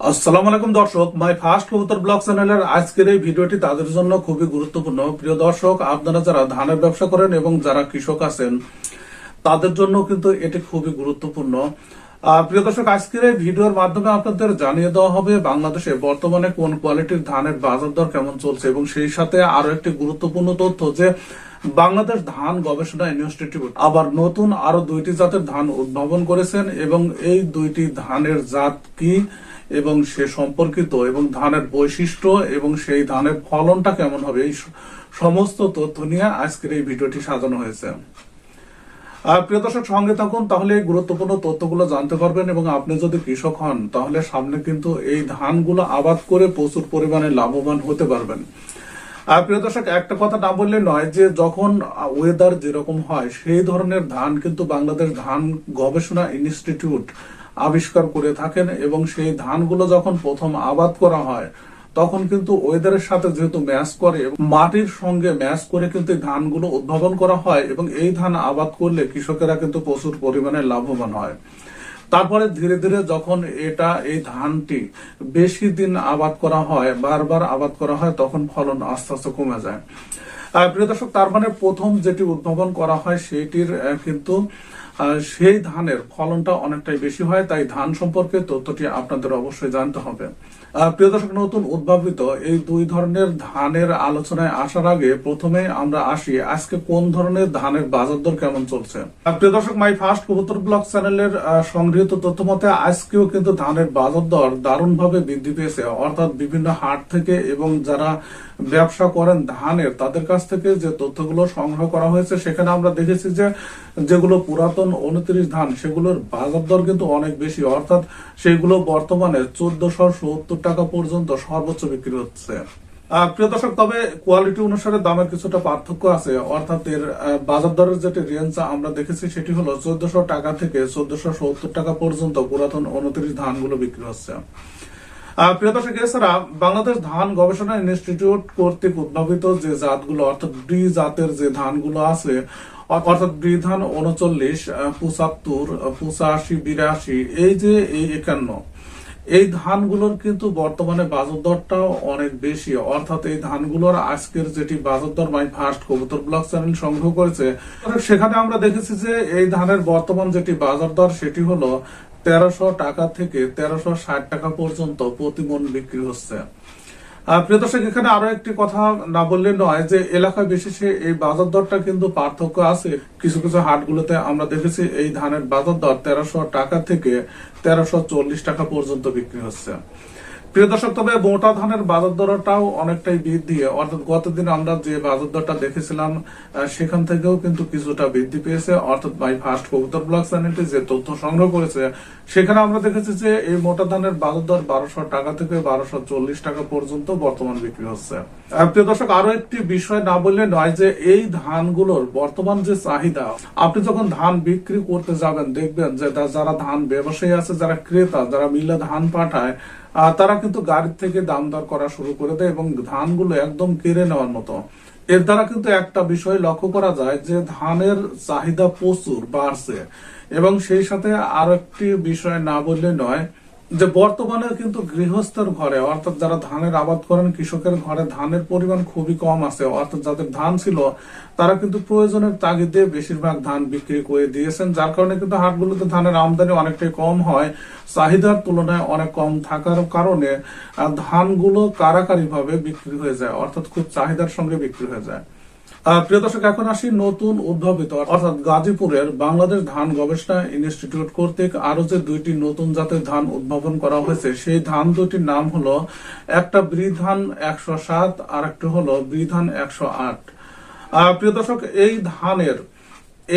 আসসালামু আলাইকুম দর্শক মাই ফার্স্ট কবুতর ব্লগ চ্যানেলের আজকের এই ভিডিওটি তাদের জন্য খুবই গুরুত্বপূর্ণ। প্রিয় দর্শক, আপনারা যারা ধানের ব্যবসা করেন এবং যারা কৃষক আছেন, তাদের জন্য কিন্তু এটি খুবই গুরুত্বপূর্ণ। প্রিয় দর্শক, আজকের এই ভিডিওর মাধ্যমে আপনাদের জানিয়ে দেওয়া হবে বাংলাদেশে বর্তমানে কোন কোয়ালিটির ধানের বাজার দর কেমন চলছে এবং সেই সাথে আরও একটি গুরুত্বপূর্ণ তথ্য যে বাংলাদেশ ধান গবেষণা ইনস্টিটিউট আবার নতুন আরও দুইটি জাতের ধান উদ্ভাবন করেছেন এবং এই দুইটি ধানের জাত কি এবং সে সম্পর্কিত এবং ধানের বৈশিষ্ট্য এবং সেই ধানের ফলনটা কেমন হবে, এই সমস্ত তথ্য নিয়ে আজকের এই ভিডিওটি সাজানো হয়েছে। আর প্রিয় দর্শক, সঙ্গে থাকুন, তাহলে এই গুরুত্বপূর্ণ তথ্যগুলো জানতে পারবেন এবং আপনি যদি কৃষক হন, তাহলে সামনে কিন্তু এই ধানগুলো আবাদ করে প্রচুর পরিমাণে লাভবান হতে পারবেন। আর প্রিয় দর্শক, একটা কথা না বললে নয় যে যখন ওয়েদার যেরকম হয়, সেই ধরনের ধান কিন্তু বাংলাদেশ ধান গবেষণা ইনস্টিটিউট আবিষ্কার করে থাকেন এবং সেই ধানগুলো যখন প্রথম আবাদ করা হয়, তখন কিন্তু ওয়েদারের সাথে যেহেতু ম্যাচ করে, মাটির সঙ্গে ম্যাচ করে কিন্তু ধানগুলো উদ্ভাবন করা হয় এবং এই ধান আবাদ করলে কৃষকেরা কিন্তু প্রচুর পরিমাণে লাভবান হয়। তারপরে ধীরে ধীরে যখন এটা, এই ধানটি বেশি দিন আবাদ করা হয়, বারবার আবাদ করা হয়, তখন ফলন আস্তে আস্তে কমে যায়। প্রিয় দর্শক, তার মানে প্রথম যেটি উদ্ভাবন করা হয়, সেটির কিন্তু সেই ধানের ফলনটা অনেকটাই বেশি হয়, তাই ধান সম্পর্কে তথ্যটি আপনাদের অবশ্যই জানতে হবে। প্রিয় দর্শক, নতুন উদ্ভাবিত এই দুই ধরনের ধানের আলোচনায় আসার আগে প্রথমে আমরা আসি আজকে কোন ধরনের ধানের বাজার দর কেমন চলছে। প্রিয় দর্শক, মাই ফার্স্ট কবুতর ব্লগ চ্যানেলের সংগৃহীত তথ্য মতে আজকেও কিন্তু ধানের বাজার দর দারুণভাবে বৃদ্ধি পেয়েছে। অর্থাৎ বিভিন্ন হাট থেকে এবং যারা ব্যবসা করেন ধানের, তাদের কাছ থেকে যে তথ্যগুলো সংগ্রহ করা হয়েছে, সেখানে আমরা দেখেছি যে যেগুলো পুরাতন উনত্রিশ ধান, সেগুলোর বাজার দর কিন্তু অনেক বেশি। অর্থাৎ সেগুলো বর্তমানে চোদ্দশো সত্তর টাকা পর্যন্ত সর্বোচ্চ বিক্রি হচ্ছে। প্রিয় দর্শক, তবে কোয়ালিটি অনুসারে দামের কিছুটা পার্থক্য আছে। অর্থাৎ এর বাজার দরের যেটি রেঞ্জ আমরা দেখেছি, সেটি হলো চোদ্দশো টাকা থেকে চোদ্দশো সত্তর টাকা পর্যন্ত পুরাতন উনত্রিশ ধানগুলো বিক্রি হচ্ছে। প্রিয় দর্শক, এছাড়া বাংলাদেশ ধান গবেষণা ইনস্টিটিউট কর্তৃক উদ্ভাবিত যে জাতগুলো, অর্থাৎ ব্রি জাতের যে ধানগুলো আছে অর্থাৎ ব্রি ধান উনচল্লিশ পঁচাত্তর পঁচাশি, বিরাশি, এই যে এই একান্ন, এই ধানগুলোর কিন্তু বর্তমানে বাজার দরটাও অনেক বেশি। অর্থাৎ এই ধানগুলোর আজকের যেটি বাজার দর, মাই ফার্স্ট কবুতর ব্লক চ্যানেল সংগ্রহ করেছে, সেখানে আমরা দেখেছি যে এই ধানের বর্তমান যেটি বাজার দর, সেটি হলো তেরোশো টাকা থেকে তেরোশো ষাট টাকা পর্যন্ত প্রতি মন বিক্রি হচ্ছে। প্রিয় দর্শক, এখানে আরও একটি কথা না বললে নয় যে এলাকা বিশেষে এই বাজার দরটা কিন্তু পার্থক্য আছে। কিছু কিছু হাটগুলোতে আমরা দেখেছি এই ধানের বাজার দর তেরোশো টাকা থেকে তেরোশো চল্লিশ টাকা পর্যন্ত বিক্রি হচ্ছে। প্রিয় দর্শক, তবে মোটা ধানের বাজার দরটাও অনেকটাই বৃদ্ধি। অর্থাৎ গতদিন আমরা যে বাজার দরটা দেখেছিলাম সেখান থেকেও কিন্তু কিছুটা বৃদ্ধি পেয়েছে। অর্থাৎ বাই ফার্স্ট কবুতর ব্লগ চ্যানেলটি যে তথ্য সংগ্রহ করেছে, সেখানে আমরা দেখেছি যে এই মোটা ধানের বাজার দর বারোশো টাকা থেকে বারোশো চল্লিশ টাকা পর্যন্ত বর্তমান বিক্রি হচ্ছে। প্রিয় দর্শক আরও একটি বিষয় না বললে নয় যে এই ধানগুলোর বর্তমান যে চাহিদা, আপনি যখন ধান বিক্রি করতে যাবেন, দেখবেন যে যারা ধান ব্যবসায়ী আছে, যারা ক্রেতা, যারা মিলে ধান পাঠায় তারা কিন্তু গাড়ির থেকে দাম দর করা শুরু করে দেয় এবং ধানগুলো একদম কেড়ে নেওয়ার মতো। এর দ্বারা কিন্তু একটা বিষয় লক্ষ্য করা যায় যে ধানের চাহিদা প্রচুর বাড়ছে। এবং সেই সাথে আরও একটি বিষয় না বললে নয় যে বর্তমানে কিন্তু গৃহস্থের ঘরে, অর্থাৎ যারা ধানের আবাদ করেন, কৃষকের ঘরে ধানের পরিমাণ খুবই কম আছে। অর্থাৎ যাদের ধান ছিল, তারা কিন্তু প্রয়োজনের তাগিদে বেশিরভাগ ধান বিক্রি করে দিয়েছেন, যার কারণে কিন্তু হাটগুলোতে ধানের আমদানি অনেকটাই কম হয়। চাহিদার তুলনায় অনেক কম থাকার কারণে ধানগুলো কারাকারি ভাবে বিক্রি হয়ে যায়, অর্থাৎ খুব চাহিদার সঙ্গে বিক্রি হয়ে যায়। প্রিয় দর্শক, এখন আসি নতুন উদ্ভাবিত, অর্থাৎ গাজীপুরের বাংলাদেশ ধান গবেষণা ইনস্টিটিউট কর্তৃক আরও যে দুইটি নতুন জাতের ধান উদ্ভাবন করা হয়েছে, সেই ধান দুটির নাম হলো একটা বৃধান একশো সাত আর একটা হলো বৃধান একশো আট। প্রিয় দর্শক, এই ধানের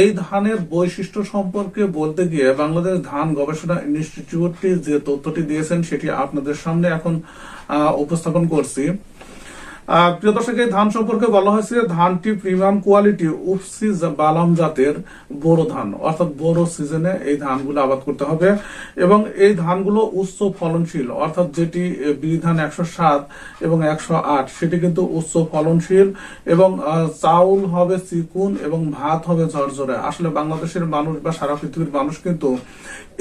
এই ধানের বৈশিষ্ট্য সম্পর্কে বলতে গিয়ে বাংলাদেশ ধান গবেষণা ইনস্টিটিউটটি যে তথ্যটি দিয়েছেন, সেটি আপনাদের সামনে এখন উপস্থাপন করছি। প্রিয় দর্শক এই ধান সম্পর্কে বলা হয়েছে ধানটি প্রিমিয়াম কোয়ালিটি উপসি বালাম জাতের বোরো ধান। অর্থাৎ বোরো সিজনে এই ধানগুলো আবাদ করতে হবে এবং এই ধানগুলো উচ্চ ফলনশীল অর্থাৎ যেটি এ, বীজ ধান একশো সাত এবং একশো আট সেটি কিন্তু উচ্চ ফলনশীল এবং চাউল হবে চিকুন এবং ভাত হবে ঝরঝরে। আসলে বাংলাদেশের মানুষ বা সারা পৃথিবীর মানুষ কিন্তু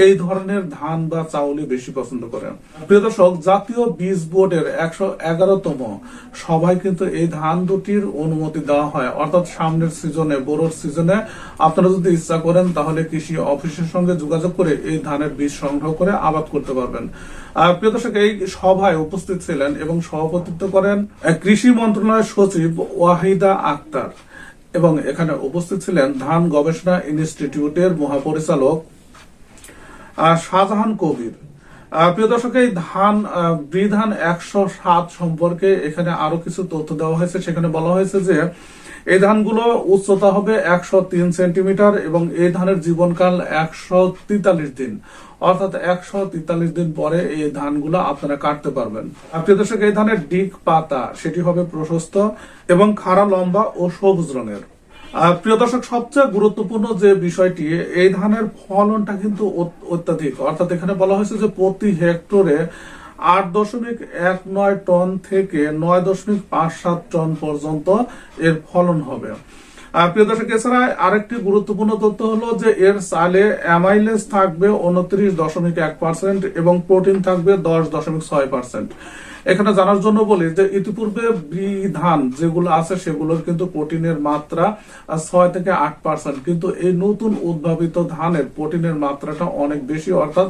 এই ধরনের ধান বা চাউলই বেশি পছন্দ করে। প্রিয় দর্শক জাতীয় বীজ বোর্ডের একশো এগারোতম সভায় কিন্তু এই ধান দুটির অনুমতি দেওয়া হয়। অর্থাৎ সামনের সিজনে বোরোর সিজনে আপনারা যদি ইচ্ছা করেন, তাহলে কৃষি অফিসের সঙ্গে যোগাযোগ করে এই ধানের বীজ সংগ্রহ করে আবাদ করতে পারবেন। প্রিয় দর্শক, এই সভায় উপস্থিত ছিলেন এবং সভাপতিত্ব করেন কৃষি মন্ত্রণালয়ের সচিব ওয়াহিদা আক্তার এবং এখানে উপস্থিত ছিলেন ধান গবেষণা ইনস্টিটিউটের মহাপরিচালক শাহজাহান কবির। প্রিয় দর্শক, এই ধান বিধান একশো সাত সম্পর্কে এখানে আরও কিছু তথ্য দেওয়া হয়েছে। সেখানে বলা হয়েছে যে, এই ধানগুলো উচ্চতা হবে একশো তিন সেন্টিমিটার এবং এই ধানের জীবনকাল একশো তেতাল্লিশ দিন। অর্থাৎ একশো তেতাল্লিশ দিন পরে এই ধানগুলো আপনারা কাটতে পারবেন। প্রিয় দর্শক, এই ধানের ডিক পাতা, সেটি হবে প্রশস্ত এবং খাড়া লম্বা ও সবুজ রঙের। প্রিয় দর্শক, সবচেয়ে গুরুত্বপূর্ণ যে বিষয়টি, এই ধানের ফলনটা কিন্তু অত্যাধিক। অর্থাৎ এখানে বলা হয়েছে যে প্রতি হেক্টরে আট দশমিক এক নয় টন থেকে নয় দশমিক পাঁচ সাত টন পর্যন্ত এর ফলন হবে। প্রিয় দর্শক, এছাড়া আরেকটি গুরুত্বপূর্ণ তথ্য হলো যে এর চালে অ্যামাইলেজ থাকবে উনত্রিশ দশমিক এক পার্সেন্ট এবং প্রোটিন থাকবে দশ দশমিক ছয় পার্সেন্ট। এখানে জানার জন্য বলি যে ইতিপূর্বে ধান যেগুলো আছে সেগুলোর কিন্তু প্রোটিনের মাত্রা ছয় থেকে আট পার্সেন্ট। কিন্তু এই নতুন উদ্ভাবিত ধানের প্রোটিনের মাত্রাটা অনেক বেশি, অর্থাৎ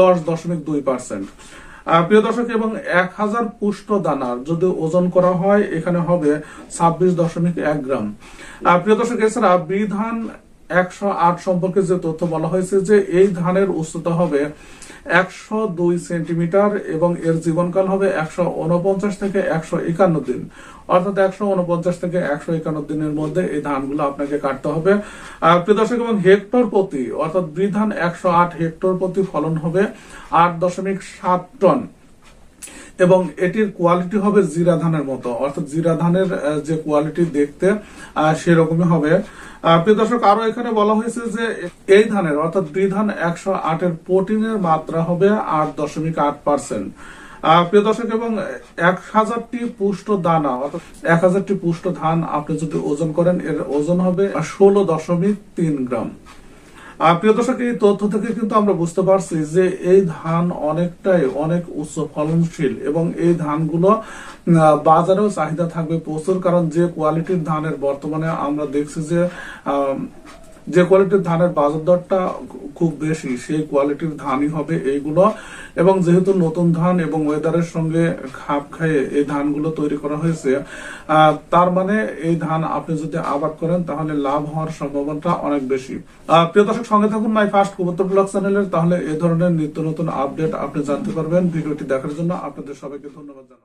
দশ দশমিক দুই পার্সেন্ট। প্রিয় দর্শক, এবং এক হাজার পুষ্ট দানার যদি ওজন করা হয়, এখানে হবে ছাব্বিশ দশমিক এক গ্রাম। প্রিয় দর্শক, এছাড়া বিধান একশো আট সম্পর্কে যে তথ্য বলা হয়েছে যে এই ধানের উচ্চতা হবে একশো দুই সেন্টিমিটার এবং এর জীবনকাল হবে একশো উনপঞ্চাশ থেকে একশো একান্ন দিন। অর্থাৎ একশো উনপঞ্চাশ থেকে একশো একান্ন দিনের মধ্যে এই ধানগুলো আপনাকে কাটতে হবে। আর দর্শক, এবং হেক্টর প্রতি, অর্থাৎ বিধান একশো আট হেক্টর প্রতি ফলন হবে আট দশমিক সাত টন। এবং এটির কোয়ালিটি হবে জিরা ধানের মতো। অর্থাৎ জিরা ধানের যে কোয়ালিটি দেখতে সেরকমই হবে। প্রিয় দর্শক আরও এখানে বলা হয়েছে যে এই ধানের, অর্থাৎ দুই ধান একশো আটের প্রোটিনের মাত্রা হবে আট দশমিক আট পার্সেন্ট। প্রিয় দর্শক, এবং এক হাজারটি পুষ্ট দানা, অর্থাৎ এক হাজারটি পুষ্ট ধান আপনি যদি ওজন করেন, এর ওজন হবে ষোলো দশমিক তিন গ্রাম। প্রিয় দর্শক, এই তথ্য থেকে কিন্তু আমরা বুঝতে পারছি যে এই ধান অনেকটাই অনেক উচ্চ ফলনশীল এবং এই ধানগুলো বাজারেও চাহিদা থাকবে প্রচুর, কারণ যে কোয়ালিটির ধানের বর্তমানে আমরা দেখছি যে যে কোয়ালিটির ধানের বাজার দরটা খুব বেশি, সেই কোয়ালিটির ধানই হবে এইগুলো। এবং যেহেতু নতুন ধান এবং ওয়েদারের সঙ্গে খাপ খাইয়ে এই ধানগুলো তৈরি করা হয়েছে তার মানে এই ধান আপনি যদি আবাদ করেন, তাহলে লাভ হওয়ার সম্ভাবনাটা অনেক বেশি। প্রিয় দর্শক, সঙ্গে থাকুন মাই ফার্স্ট কবুতর ব্লগ চ্যানেলের তাহলে এ ধরনের নিত্য নতুন আপডেট আপনি জানতে পারবেন। ভিডিওটি দেখার জন্য আপনাদের সবাইকে ধন্যবাদ জানাচ্ছি।